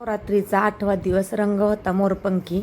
रात्रीचा आठवा दिवस रंग होता मोरपंखी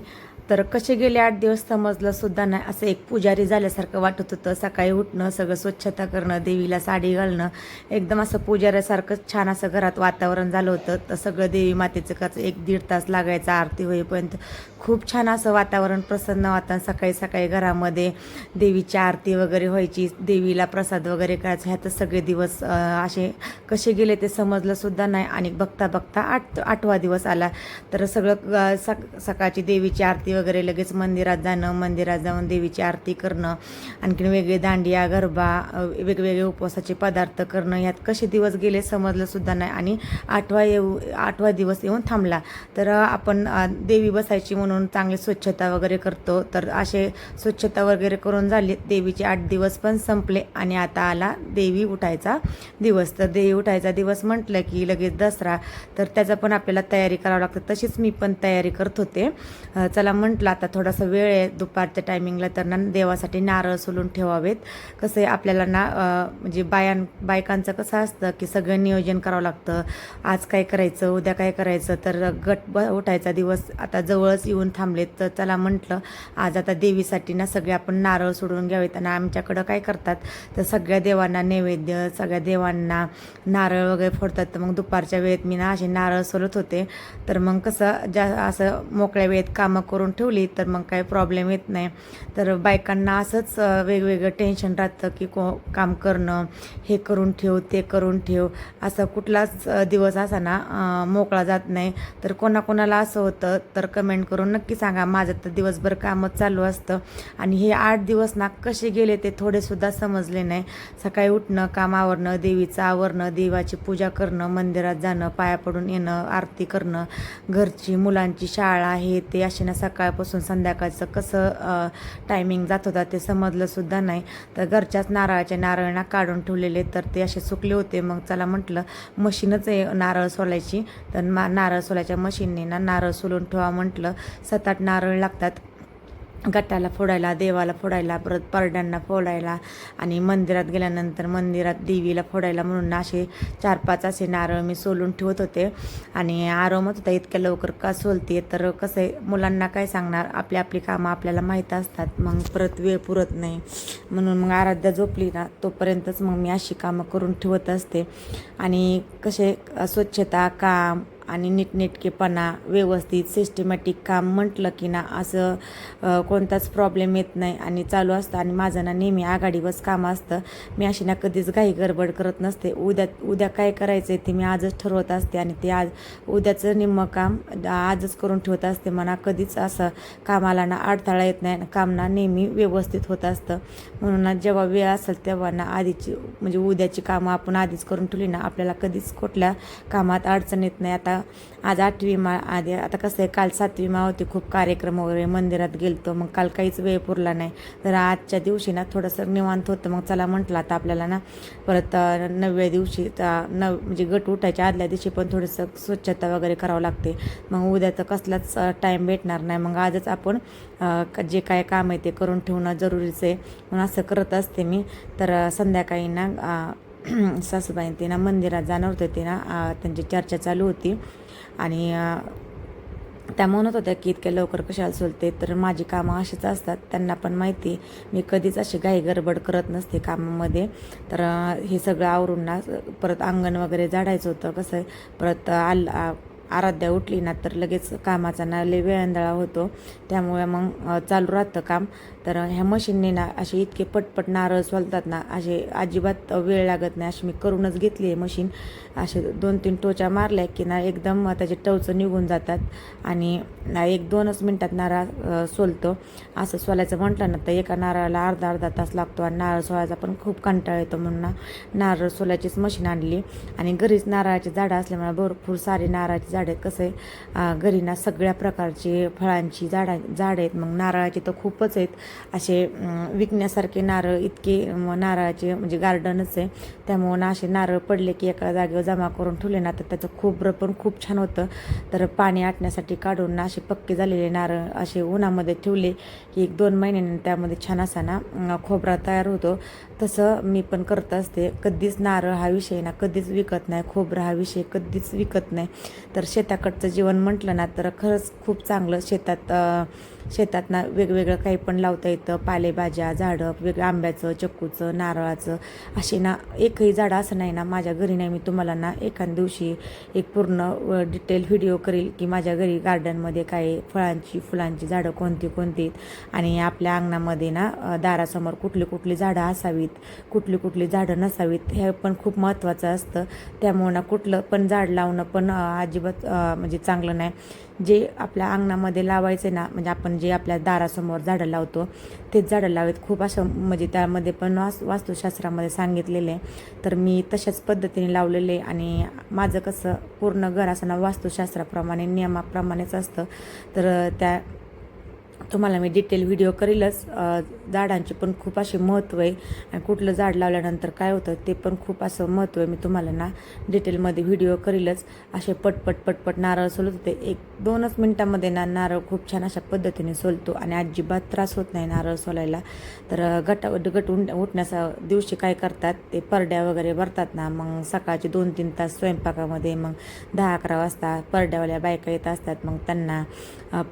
तर कसे गेले आठ दिवस समजलं सुद्धा नाही. असं एक पुजारी झाल्यासारखं वाटत होतं. सकाळी उठणं सगळं स्वच्छता करणं देवीला साडी घालणं एकदम असं पुजाऱ्यासारखं छान असं घरात वातावरण झालं होतं. तर सगळं देवी मातेचं कसं एक दीड तास लागायचा आरती होईपर्यंत खूप छान असं वातावरण प्रसन्न वातावरण. सकाळी सकाळी घरामध्ये देवीची आरती वगैरे व्हायची. देवीला प्रसाद वगैरे करायचा. ह्यातच सगळे दिवस असे कसे गेले ते समजलं सुद्धा नाही. आणि बघता बघता आठ आठवा दिवस आला. तर सगळं सक सकाळची देवीची आरती वगैरे लगेच मंदिरात जाणं मंदिरात जाऊन देवीची आरती करणं आणखीन वेगळे दांडिया गरबा वेगवेगळे उपवासाचे पदार्थ करणं ह्यात कसे दिवस गेले समजलं सुद्धा नाही आणि आठवा येऊ आठवा दिवस येऊन थांबला. तर आपण देवी बसायची म्हणून चांगली स्वच्छता वगैरे करतो. तर असे स्वच्छता वगैरे करून झाली देवीचे आठ दिवस पण संपले आणि आता आला देवी उठायचा दिवस. तर देवी उठायचा दिवस म्हटलं की लगेच दसरा. तर त्याचा पण आपल्याला तयारी करावं लागतं. तशीच मी पण तयारी करत होते. चला म्हटलं आता थोडासा वेळ आहे दुपारच्या टायमिंगला तर ना देवासाठी नारळ सोलून ठेवावेत. कसं आहे आपल्याला ना म्हणजे बायां बायकांचं कसं असतं की सगळं नियोजन करावं लागतं. आज काय करायचं उद्या काय करायचं तर गट ब उठायचा दिवस आता जवळच येऊन थांबलेत. तर चला म्हटलं आज आता देवीसाठी ना सगळे आपण नारळ सोडून घ्यावेत आणि आमच्याकडं काय करतात तर सगळ्या देवांना नैवेद्य सगळ्या देवांना नारळ वगैरे फोडतात. तर मग दुपारच्या वेळेत मी ना असे नारळ सोलत होते. तर मग कसं ज्या असं मोकळ्या वेळेत कामं करून ठेवली तर मग काही प्रॉब्लेम येत नाही. तर बायकांना असंच वेगवेगळं टेन्शन राहतं की को काम करणं हे करून ठेव ते करून ठेव. असं कुठलाच दिवस असा ना मोकळा जात नाही. तर कोणाकोणाला असं होतं तर कमेंट करून नक्की सांगा. माझं तर दिवसभर कामच चालू असतं. आणि हे आठ दिवस ना कसे गेले ते थोडेसुद्धा समजले नाही. सकाळी उठणं काम आवरणं देवीचं आवरणं देवाची पूजा करणं मंदिरात जाणं पाया पडून येणं आरती करणं घरची मुलांची शाळा हे ते असे ना सकाळपासून संध्याकाळचं कसं टायमिंग जात होता ते समजलंसुद्धा नाही. तर घरच्याच नारळाच्या नारळणा काढून ठेवलेले तर ते असे सुकले होते. मग चला म्हटलं मशीनच आहे नारळ सोलायची. तर मा नारळ सोलायच्या मशीनने ना नारळ सोलून ठेवा म्हटलं. सात आठ नारळ लागतात. गटाला फोडायला देवाला फोडायला परत परड्यांना फोडायला आणि मंदिरात गेल्यानंतर मंदिरात देवीला फोडायला म्हणून असे चार पाच असे नारळ मी सोलून ठेवत होते. आणि आरामच होता इतक्या लवकर का सोलते तर कसं आहे मुलांना काय सांगणार? आपली आपली कामं आपल्याला माहीत असतात. मग परत वेळ पुरत नाही. म्हणून मग आराध्या झोपली ना तोपर्यंतच मग मी अशी कामं करून ठेवत असते. आणि कसे स्वच्छता काम आणि नीटनेटकेपणा व्यवस्थित सिस्टमॅटिक काम म्हटलं की ना असं कोणताच प्रॉब्लेम येत नाही आणि चालू असतं. आणि माझं ना नेहमी आघाडीवरच काम असतं. मी अशी ना कधीच घाई गडबड करत नसते. उद्या उद्या काय करायचं आहे ते मी आजच ठरवत असते आणि ते आज उद्याचं निम्मं काम आजच करून ठेवत असते म्हणा. कधीच असं कामाला ना अडथळा येत नाही काम ना नेहमी व्यवस्थित होत असतं. म्हणून ना जेव्हा वेळ असेल तेव्हा ना आधीची म्हणजे उद्याची कामं आपण आधीच करून ठेवली ना आपल्याला कधीच कुठल्या कामात अडचण येत नाही. आता आज आठवी मा आधी आता कसं आहे काल सातवी मा होती खूप कार्यक्रम वगैरे मंदिरात गेलतो. मग काल काहीच वेळ पुरला नाही. तर आजच्या दिवशी ना थोडंसं निवांत होतं. मग चला म्हटलं आता आपल्याला ना परत नवव्या दिवशी नव म्हणजे गट उठायच्या आदल्या दिवशी पण थोडंसं स्वच्छता वगैरे करावं लागते. मग उद्या तर कसलाच टाईम भेटणार नाही. मग आजच आपण जे काय काम आहे ते करून ठेवणं जरुरीचं आहे. म्हणून असं करत असते मी. तर संध्याकाळी ना अ, सासूबाई ना मंदिरात जाणार होते ते ना त्यांची चर्चा चालू होती. आणि त्या म्हणत होत्या की इतक्या लवकर कशाला सोलते तर माझी कामं अशीच असतात. त्यांना पण माहिती आहे. मी कधीच अशी घाई गडबड करत नसते कामामध्ये. तर हे सगळं आवरून ना परत अंगण वगैरे झाडायचं होतं कसं परत आल आराध्या उठली ना तर लगेच कामाचा ना लय वेळंदळा होतो. त्यामुळे मग चालू राहतं काम. तर ह्या मशीनने ना असे इतके पटपट नारळ सोलतात ना असे अजिबात वेळ लागत नाही. अशी मी करूनच घेतली आहे मशीन. असे दोन तीन टोचा मारल्या की ना एकदम त्याचे टवचं निघून जातात आणि एक दोनच मिनटात नारळ सोलतो. असं सोलायचं म्हटलं ना तर एका नारळाला अर्धा अर्धा तास लागतो आणि नारळ सोलायचा पण खूप कंटाळा येतो म्हणून ना नारळ सोलायचीच मशीन आणली. आणि घरीच नारळाची झाडं असल्यामुळे भरपूर सारे नारळाची झाडं आहेत. कसं आहे घरी ना सगळ्या प्रकारची फळांची झाडा झाडं आहेत. मग नारळाची तर खूपच आहेत. असे विकण्यासारखे नारळ इतके नारळाचे म्हणजे गार्डनच आहे. त्यामुळं ना असे नारळ पडले की एका जागेवर जमा करून ठेवले ना तर त्याचं खोबरं पण खूप छान होतं. तर पाणी आटण्यासाठी काढून ना असे पक्के झालेले नारळ असे उन्हामध्ये ठेवले की एक दोन महिन्याने त्यामध्ये छान असा ना खोबरा तयार होतो. तसं मी पण करत असते. कधीच नारळ हा विषय ना कधीच विकत नाही. खोबरं हा विषय कधीच विकत नाही. तर शेताकडचं जीवन म्हटलं ना तर खरंच खूप चांगलं शेतात शेतात ना वेगवेगळं काही पण लावतं येतं पालेभाज्या झाडं वेगळं आंब्याचं चक्कूचं नारळाचं असे ना एकही झाडं असं नाही ना माझ्या घरी नाही मी तुम्हाला ना एखाद्या दिवशी एक पूर्ण डिटेल व्हिडिओ करेल की माझ्या घरी गार्डनमध्ये काय फळांची फुलांची झाडं कोणती कोणती आणि आपल्या अंगणामध्ये ना दारासमोर कुठली कुठली झाडं असावीत कुठली कुठली झाडं नसावीत हे पण खूप महत्त्वाचं असतं. त्यामुळं ना कुठलं पण झाड लावणं पण अजिबात म्हणजे चांगलं नाही. जे आपल्या अंगणामध्ये लावायचे ना म्हणजे आपण जे आपल्या दारासमोर झाडं लावतो तेच झाडं लावेत. खूप असं म्हणजे त्यामध्ये पण वास वास्तुशास्त्रामध्ये सांगितलेलं. आहे तर मी तशाच पद्धतीने लावलेले आणि माझं कसं पूर्ण घर असं ना वास्तुशास्त्राप्रमाणे नियमाप्रमाणेच असतं. तर त्या तुम्हाला मी डिटेल व्हिडिओ करेलच. झाडांचे पण खूप असे महत्त्व आहे. आणि कुठलं झाड लावल्यानंतर काय होतं ते पण खूप असं महत्त्व आहे. मी तुम्हाला ना डिटेलमध्ये व्हिडिओ करेलच. असे पटपट पटपट नारळ सोलत होते. एक दोनच मिनटामध्ये ना नारळ खूप छान अशा पद्धतीने सोलतो आणि अजिबात त्रास होत नाही नारळ सोलायला. तर गटा गट उठ उठण्याचा दिवशी काय करतात ते परड्या वगैरे भरतात ना मग सकाळचे दोन तीन तास स्वयंपाकामध्ये मग दहा अकरा वाजता परड्यावाल्या बायका येत असतात. मग त्यांना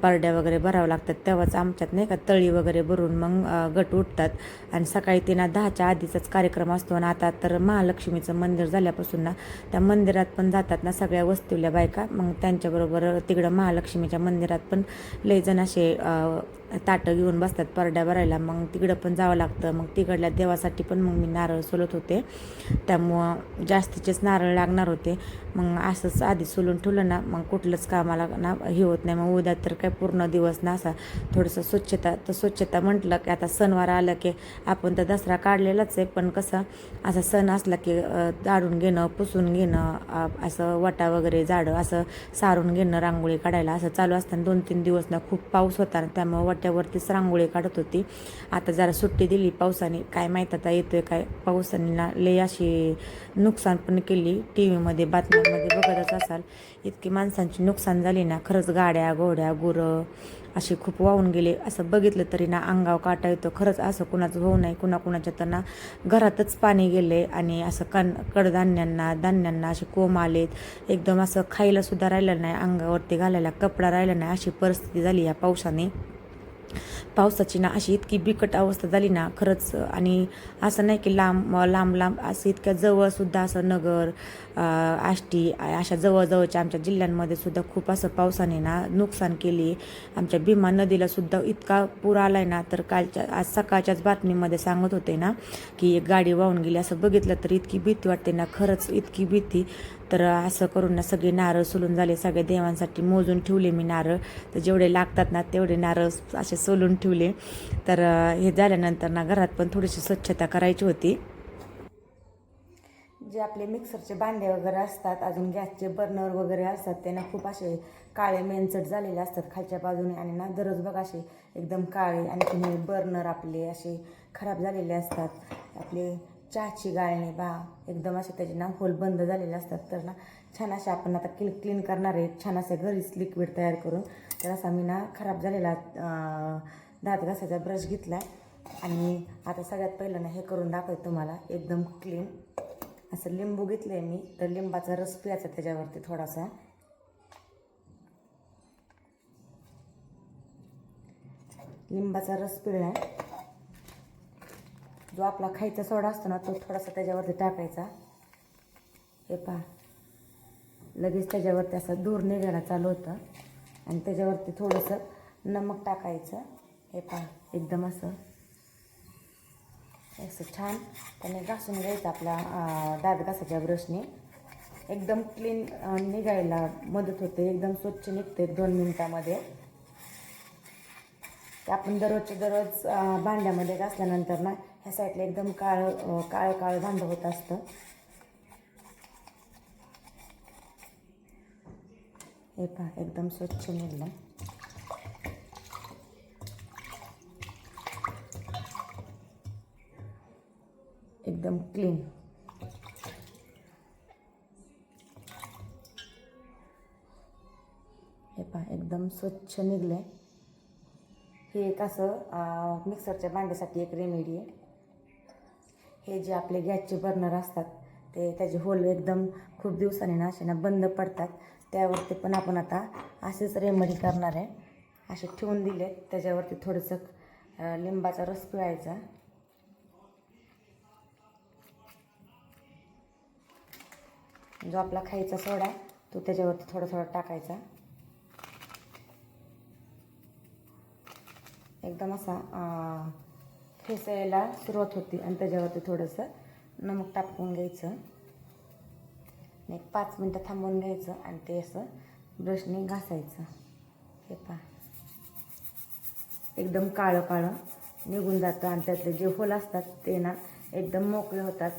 परड्या वगैरे भरावं लागतात. तेव्हाच आमच्यात नाही का तळी वगैरे भरून मग गट उठतात. आणि सकाळी ते ना दहाच्या आधीचाच कार्यक्रम असतो आणि आता तर महालक्ष्मीचं मंदिर झाल्यापासून ना त्या मंदिरात पण जातात ना सगळ्या वस्तीवल्या बायका. मग त्यांच्याबरोबर तिकडं महालक्ष्मीच्या मंदिरात पण लय जण असे ताटं घेऊन बसतात परड्या भरायला. मग तिकडं पण जावं लागतं. मग तिकडल्या देवासाठी पण मग मी नारळ सोलत होते. त्यामुळं जास्तीचेच नारळ लागणार होते. मग असंच आधी सोलून ठेवलं ना मग कुठलंच कामाला ना हे होत नाही. मग उद्या तर काय पूर्ण दिवस ना असा थोडंसं स्वच्छता तर स्वच्छता म्हटलं की आता सणवार आलं की आपण तर दसरा काढलेलाच आहे. पण कसं असा सण असला की जाडून घेणं पुसून घेणं असं वटा वगैरे झाडं असं सारून घेणं रांगोळी काढायला असं चालू असताना दोन तीन दिवस ना खूप पाऊस होता ना वट वट्यावरतीच रांगोळी काढत होती. आता जरा सुट्टी दिली पावसाने काय माहीत आता येतोय काय? पावसाने ना लय अशी नुकसान पण केली. टी व्हीमध्ये बातम्यांमध्ये बघतच असाल. इतकी माणसांची नुकसान झाली ना खरंच गाड्या घोड्या गुरं असे खूप वाहून गेले. असं बघितलं तरी ना अंगाव काटा येतो. खरंच असं कुणाचं होऊ नाही कुणाकुणाच्या तर ना घरातच पाणी गेले आणि असं कण कडधान्यांना धान्यांना असे कोंब आलेत. एकदम असं खायला सुद्धा राहिलं नाही अंगावरती घालायला कपडा राहिला नाही अशी परिस्थिती झाली या पावसाने. पावसाची ना अशी इतकी बिकट अवस्था झाली ना खरंच. आणि असं नाही की लांब लांब लांब असं इतक्या जवळसुद्धा असं नगर आष्टी अशा जवळजवळच्या आमच्या जिल्ह्यांमध्ये सुद्धा खूप असं पावसाने ना नुकसान केली. आमच्या भीमा नदीला सुद्धा इतका पूर आला आहे ना तर कालच्या आज सकाळच्याच बातमीमध्ये सांगत होते ना की एक गाडी वाहून गेली. असं बघितलं तर इतकी भीती वाटते ना खरंच इतकी भीती. तर असं करून ना सगळे नारळ सोलून झाले सगळ्या देवांसाठी मोजून ठेवले मी नारळ. तर जेवढे लागतात ना तेवढे नारळ असे सोलून ठेवले. तर हे झाल्यानंतर ना घरात पण थोडीशी स्वच्छता करायची होती. जे आपले मिक्सरचे भांडे वगैरे असतात अजून गॅसचे बर्नर वगैरे असतात त्यांना खूप असे काळे मेनचट झालेले असतात खालच्या बाजूने. आणि ना दररोज बघा असे एकदम काळे आणि बर्नर आपले असे खराब झालेले असतात. आपले चहाची गाळणी बा एकदम असे त्याचे ना होल बंद झालेले असतात तर ना छान असे आपण आता क्लीन क्लीन करणार आहे. छान असे घरीच लिक्विड तयार करून. तर असा मी ना खराब झालेला दात घासायचा ब्रश घेतला. आणि आता सगळ्यात पहिलं ना हे करून दाखवते तुम्हाला. एकदम क्लीन असं लिंबू घेतले मी. तर लिंबाचा रस पियाचा त्याच्यावरती थोडासा. लिंबाचा रस पिळला जो आपला खायचा सोडा असतो ना तो थोडासा त्याच्यावरती टाकायचा. हे पहा. लगेच त्याच्यावरती असं दूर निघायला चालू होतं. आणि त्याच्यावरती थोडंसं नमक टाकायचं. हे पहा एकदम असं. असं छान. त्याने घासून घ्यायचं आपल्या दात घासाच्या ब्रशने. एकदम क्लीन निघायला मदत होते. एकदम स्वच्छ निघते दोन मिनिटामध्ये. ते आपण दररोजच्या दररोज भांड्यामध्ये घासल्यानंतर ना ह्या साईडला एकदम काळ काळ काळं काळं भांडं होत असतं. हे पहा एकदम स्वच्छ निघलं एकदम क्लीन हे पहा एकदम स्वच्छ निघले हे एक असं मिक्सरच्या भांड्यासाठी एक रेमेडी आहे. हे जे आपले गॅसचे बर्नर असतात ते त्याचे होल एकदम खूप दिवसाने ना असे ना बंद पडतात. त्यावरती पण आपण आता असेच रेमेडी करणार आहे. असे ठेवून दिले त्याच्यावरती थोडंसं लिंबाचा रस पिळायचा. जो आपला खायचा सोडा तो त्याच्यावरती थोडा थोडा टाकायचा. एकदम असा अं, सुरुवात होती आणि त्याच्यावरती थोडंसं नमक टाकून घ्यायचं. एक पाच मिनटं थांबवून घ्यायचं आणि ते असं ब्रशने घासायचं. हे पहा. एकदम काळं काळं निघून जातं आणि त्यातले जे होल असतात ते ना एकदम मोकळे होतात.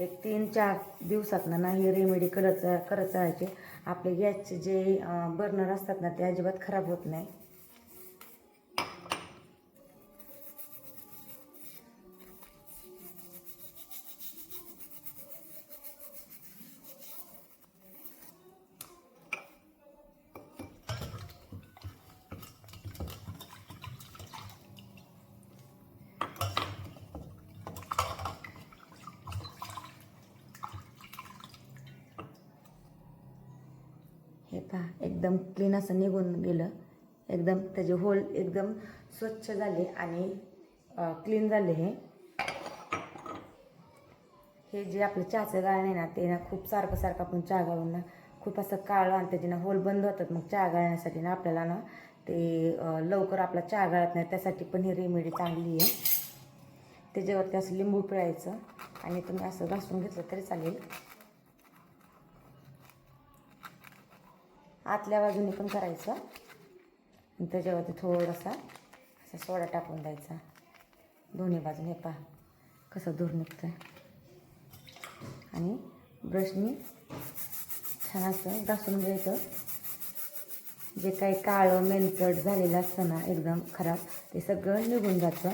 एक तीन चार दिवसात ना ही रेमेडी करत करत जायचे आपले गॅसचे जे बर्नर असतात ना ते अजिबात खराब होत नाही. हे पहा एकदम क्लीन असं निघून गेलं. एकदम त्याचे होल एकदम स्वच्छ झाले आणि क्लीन झाले हे. हे जे आपलं चहाचं गाळण आहे ना ते ना खूप सारखं सारखं आपण चहा गाळून ना खूप असं काळं आणि त्याचे ना होल बंद होतात. मग चहा गाळण्यासाठी ना आपल्याला ना ते लवकर आपला चहा गाळत नाही. त्यासाठी पण ही रेमेडी चांगली आहे. त्याच्यावरती असं लिंबू पिळायचं आणि तुम्ही असं घासून घेतलं तरी चालेल. आतल्या बाजूने पण करायचं. त्याच्यावरती थोडासा असा सोडा टाकून द्यायचा. दोन्ही बाजूने पहा कसं धूर निघतं आणि ब्रशनी छान असं घासून घ्यायचं. जे काही काळं मेनचट झालेलं असतं ना एकदम खराब ते सगळं निघून जातं.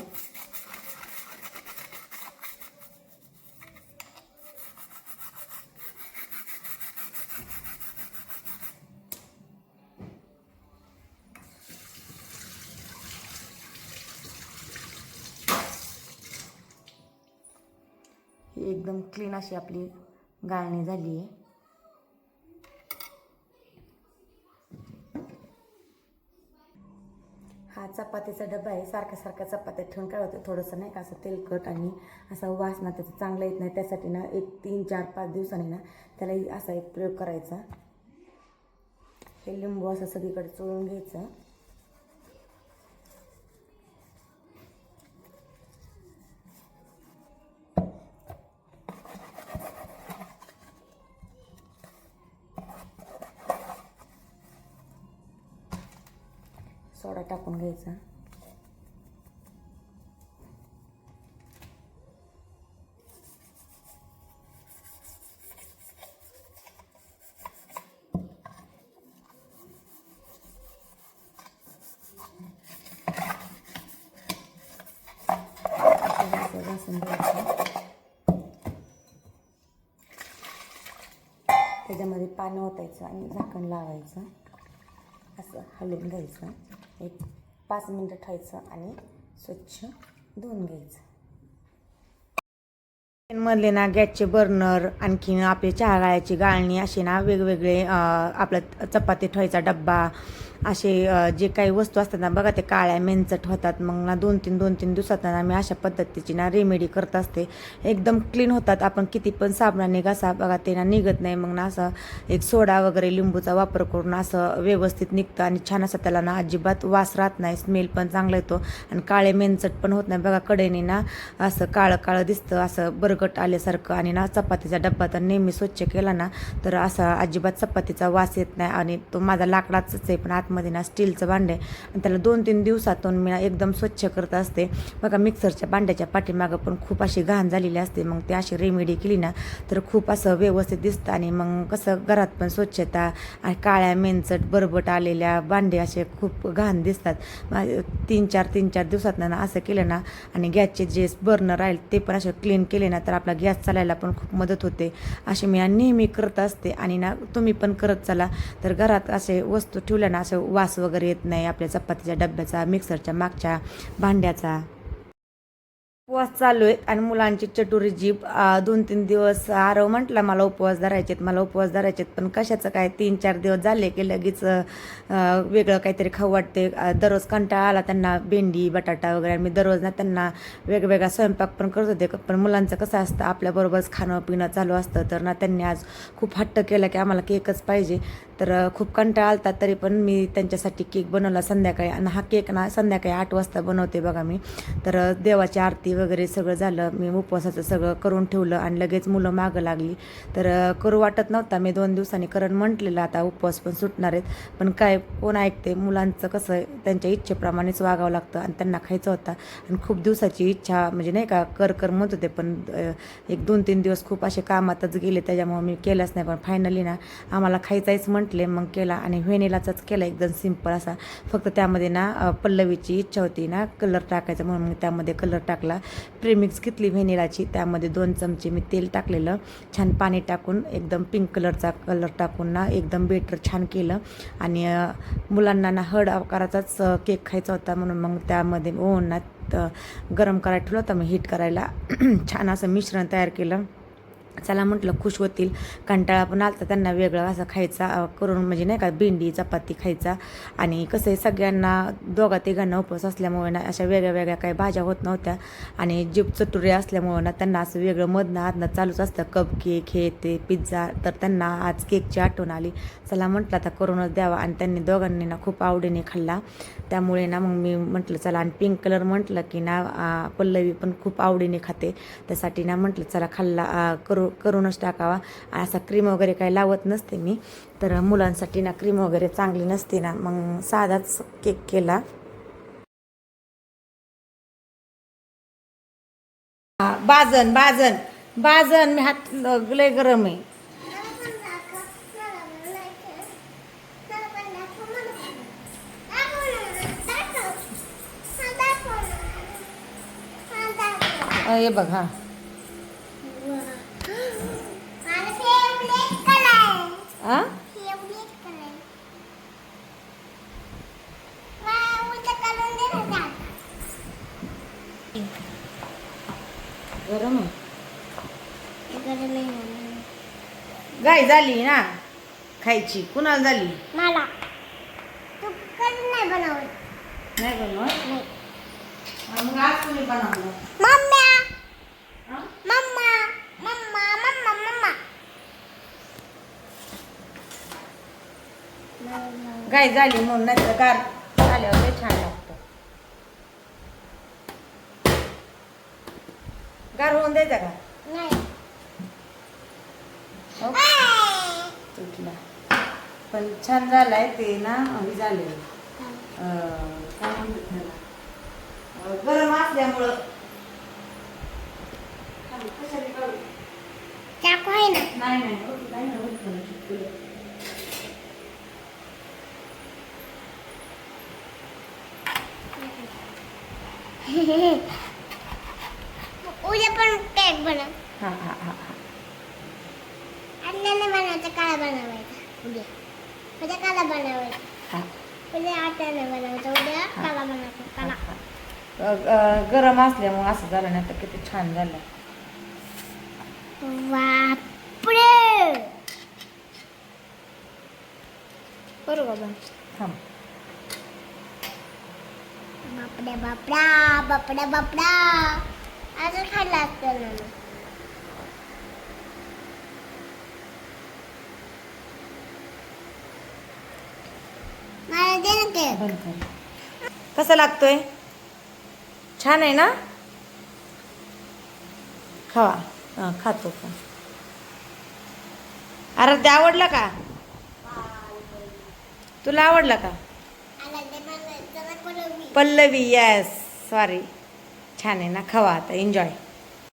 एकदम क्लीन अशी आपली गाळणी झाली आहे. हा चपातीचा डबा आहे. सारख्या सारख्या चपात्या ठेवून काय होतं थोडंसं नाही का असं तेलकट आणि असा वास ना त्याचा चांगला येत नाही. त्यासाठी ना एक तीन चार पाच दिवसांनी ना त्याला असा एक प्रयोग करायचा. हे लिंबू असं सगळीकडे चोळून घ्यायचं. असं घ्यायचं त्याच्यामध्ये पाणी ओतायचं आणि झाकण लावायचं. असं हलवून घ्यायचं. एक पाच मिनटं ठेवायचं आणि स्वच्छ धुवून घ्यायचं. मधले ना गॅसचे बर्नर आणखीन आपले चहा गाळ्याची गाळणी असे ना वेगवेगळे आपला आपलं चपाती ठेवायचा डब्बा असे जे काही वस्तू असतात ना बघा ते काळ्या मेंचट होतात. मग ना दोन तीन दोन तीन दिवसात ना मी अशा पद्धतीची ना रेमेडी करत असते. एकदम क्लीन होतात. आपण किती पण साबणाने घासा बघा ते ना निघत नाही. मग ना असं एक सोडा वगैरे लिंबूचा वापर करून असं व्यवस्थित निघतं आणि छान असं त्याला ना अजिबात वास राहत नाही. स्मेल पण चांगला येतो. आणि काळे मेंचट पण होत नाही. बघा कडेने ना असं काळं काळं दिसतं. असं बरगट आल्यासारखं आणि ना चपातीचा डब्बा तर नेहमी स्वच्छ केला ना तर असा अजिबात चपातीचा वास येत नाही आणि तो माझा लाकडाचाच आहे. पण आत आतमध्ये ना स्टीलचं भांडे आणि त्याला दोन तीन दिवसातून मी एकदम स्वच्छ करत असते. बघा मिक्सरच्या भांड्याच्या पाठीमागं पण खूप अशी घाण झालेली असते. मग ते अशी रेमेडी केली ना तर खूप असं व्यवस्थित दिसतं. आणि मग कसं घरात पण स्वच्छता आणि काळ्या मेनचट बरबट आलेल्या भांडे असे खूप घाण दिसतात. तीन चार तीन चार दिवसात ना असं केलं ना आणि गॅसचे जे बर्नर राहील ते पण असे क्लीन केले ना तर आपला गॅस चालायला पण खूप मदत होते. असे मी नेहमी करत असते. आणि ना तुम्ही पण करत चला. तर घरात असे वस्तू ठेवल्या ना असे वास वगैरे येत नाही आपल्या चपातीच्या डब्याचा मिक्सरच्या मागच्या भांड्याचा. उपवास चालू आहे आणि मुलांची चटुरी जीप दोन तीन दिवस आरव म्हटला मला उपवास धरायचेत मला उपवास धरायचेत पण कशाचं काय? तीन चार दिवस झाले की लगेच वेगळं काहीतरी खाऊ वाटते दररोज कंटाळा आला त्यांना भेंडी बटाटा वगैरे. मी दररोज ना त्यांना वेगवेगळा स्वयंपाक पण करत होते. पण मुलांचं कसं असतं आपल्याबरोबरच खाणं पिणं चालू असतं. तर ना त्यांनी आज खूप हट्ट केलं की आम्हाला केकच पाहिजे. तर खूप कंटाळा आलता तरी पण मी त्यांच्यासाठी केक बनवला संध्याकाळी. आणि हा केक ना संध्याकाळी आठ वाजता बनवते बघा मी. तर देवाची आरती वगैरे सगळं झालं. मी उपवासाचं सगळं करून ठेवलं आणि लगेच मुलं मागं लागली. तर करू वाटत नव्हता. मी दोन दिवसांनी करण म्हटलेलं आता उपवास पण सुटणार आहेत. पण काय कोण ऐकते मुलांचं कसं त्यांच्या इच्छेप्रमाणेच वागावं लागतं आणि त्यांना खायचं होता. आणि खूप दिवसाची इच्छा म्हणजे नाही का कर कर म्हणत होते. पण एक दोन तीन दिवस खूप असे कामातच गेले. त्याच्यामुळे मी केलंच नाही. पण फायनली ना आम्हाला खायचाच म्हटले मग केला. आणि व्हेनिलाचाच केला एकदम सिंपल असा. फक्त त्यामध्ये ना पल्लवीची इच्छा होती ना कलर टाकायचा म्हणून मी त्यामध्ये कलर टाकला. प्रेमिक्स घेतली व्हेनिलाची. त्यामध्ये दोन चमचे मी तेल टाकलेलं. छान पाणी टाकून एकदम पिंक कलरचा कलर टाकून ना एकदम बेटर छान केलं. आणि मुलांना ना हड आकाराचाच केक खायचा होता म्हणून मग त्यामध्ये हो ओव्हनात अ, गरम करायला ठेवलं होतं. मग हीट करायला. छान असं मिश्रण तयार केलं. चला म्हटलं खुश होतील. कंटाळा पण आलता त्यांना वेगळं असं खायचा करून म्हणजे नाही का भेंडी चपाती खायचा. आणि कसं आहे सगळ्यांना दोघा तिघांना उपवास असल्यामुळे ना अशा वेगळ्या वेगळ्या काही भाज्या होत नव्हत्या. आणि जीप चटुरे असल्यामुळे ना त्यांना असं वेगळं मधनं आधनं चालूच असतं. कप केक हे ते पिझ्झा. तर त्यांना आज केकची आठवण आली. चला म्हटलं आता करूनच द्यावा. आणि त्यांनी दोघांनी ना खूप आवडीने खाल्ला. त्यामुळे ना मग मी म्हटलं चला. आणि पिंक कलर म्हटलं की ना पल्लवी पण खूप आवडीने खाते. त्यासाठी ना म्हटलं चला खाल्ला करू करूनच टाकावा. असा क्रीम वगैरे काही लावत नसते मी. तर मुलांसाठी ना क्रीम वगैरे चांगली नसते ना. मग साधाच केक केला. बाजन बाजन. बाजन मी हात लय गरम आहे. हे बघा हा आ? गरम आहे गाय झाली ना खायची? कुणाला झाली? मला. तू कधी नाही बनवत. नाही बनवत? नाही. मग आज तुम्ही बनवलं मम्म्या. हा? मम्मा. मम्मा मम्मा मम्मा. गाय झाली म्हणून नाही तर गार झाल्यावर लय छान लागतं. गार होऊन द्यायचा का नाही हो तुटला पण छान झालाय ते ना हे झाले काय म्हणतात त्याला? गरम असल्यामुळं. खाली कशाने काढू? चाकू आहे ना. नाही नाही होत नाही ना, होत नाही, चिटकलं. उद्या पण केक बनव. हा हा हा हा. अन्नाने बनवायचा काळा बनवायचा. उद्या. उद्या काला बनवायचा उद्या आट्याने बनवायचा उद्या काला बनवायचा काला अ- गरम असल्यामुळे असं झालं नाही तर किती छान झालं. बापरे! का बंद थांब. बापड्या बापडा बापड्या बापडा असं खाल्लं असतं ना मला दे ना केक बंद कर. कसा लागतोय? छान आहे ना? खावा. हा, खातो का अरे ते आवडला का? तुला आवडला का. पल्लवी. येस सॉरी छान आहे ना? खावा आता. एन्जॉय